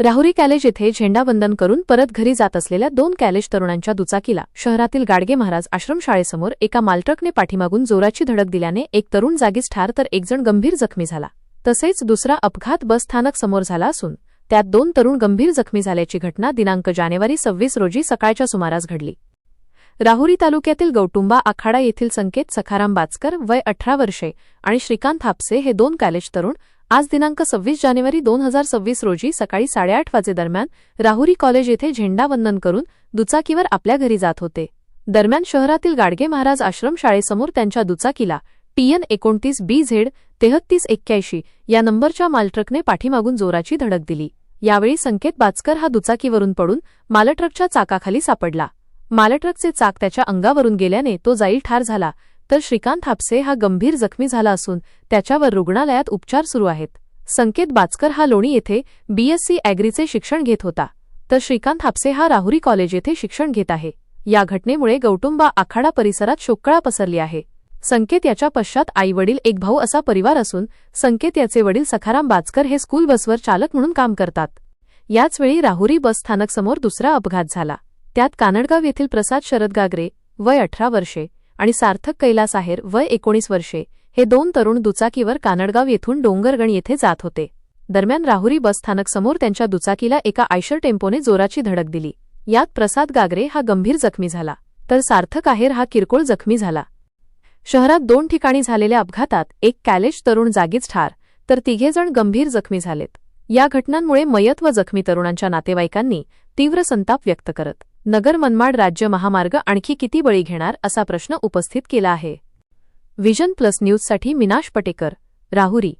Rahuri college येथे झेंडावंदन करून परत घरी जात असलेल्या दोन कॅलेज तरुणांच्या दुचाकीला शहरातील गाडगे महाराज आश्रमशाळेसमोर एका मालट्रकने पाठीमागून जोराची धडक दिल्याने एक तरुण जागीच ठार तर एकजण गंभीर जखमी झाला. तसेच दुसरा अपघात बस स्थानक समोर झाला असून त्यात दोन तरुण गंभीर जखमी झाल्याची घटना दिनांक जानेवारी सव्वीस रोजी सकाळच्या सुमारास घडली. राहुरी तालुक्यातील गौटुंबा आखाडा येथील संकेत सखाराम बाचकर वय अठरा वर्षे आणि श्रीकांत हापसे हे दोन कॉलेज तरुण आज दिनांक सव्वीस जानेवारी दोन हजार सव्वीस रोजी सकाळी साडेआठ वाजेदरम्यान राहुरी कॉलेज येथे झेंडावंदन करून दुचाकीवर आपल्या घरी जात होते. दरम्यान शहरातील गाडगे महाराज आश्रम शाळेसमोर त्यांच्या दुचाकीला टीएन एकोणतीस बी झेड तेहत्तीस एक्क्याऐंशी या नंबरच्या मालट्रकने पाठीमागून जोराची धडक दिली. यावेळी संकेत बाचकर हा दुचाकीवरून पडून मालट्रकच्या चाकाखाली सापडला. मालट्रकचे चाक त्याच्या अंगावरून गेल्याने तो जाईल ठार झाला. तर श्रीकांत हापसे हा गंभीर जखमी झाला असून त्याच्यावर रुग्णालयात उपचार सुरू आहेत. संकेत बाचकर हा लोणी येथे बीएससी अॅग्रीचे शिक्षण घेत होता. तर श्रीकांत हापसे हा राहुरी कॉलेज येथे शिक्षण घेत आहे. या घटनेमुळे गौटुंबा आखाडा परिसरात शोककळा पसरली आहे. संकेत याच्या पश्चात आईवडील एक भाऊ असा परिवार असून संकेत याचे वडील सखाराम बाचकर हे स्कूल बसवर चालक म्हणून काम करतात. याचवेळी राहुरी बस स्थानकसमोर दुसरा अपघात झाला. त्यात कानडगाव येथील प्रसाद शरद गागरे वय अठरा वर्षे आणि सार्थक कैलास आहेर वय एकोणीस वर्षे हे दोन तरुण दुचाकीवर कानडगाव येथून डोंगरगण येथे जात होते. दरम्यान राहुरी बसस्थानकसमोर त्यांच्या दुचाकीला एका आयशर टेम्पोने जोराची धडक दिली. यात प्रसाद गागरे हा गंभीर जखमी झाला. तर सार्थक आहेर हा किरकोळ जखमी झाला. शहरात दोन ठिकाणी झालेल्या अपघातात एक कॅलेज तरुण जागीच ठार तर तिघेजण गंभीर जखमी झालेत. या घटनांमुळे मयत व जखमी तरुणांच्या नातेवाईकांनी तीव्र संताप व्यक्त करत नगर मनमाड राज्य महामार्ग आणखी किती बळी घेणार असा प्रश्न उपस्थित केला आहे. व्हिजन प्लस न्यूजसाठी मिनाश पटेकर राहुरी.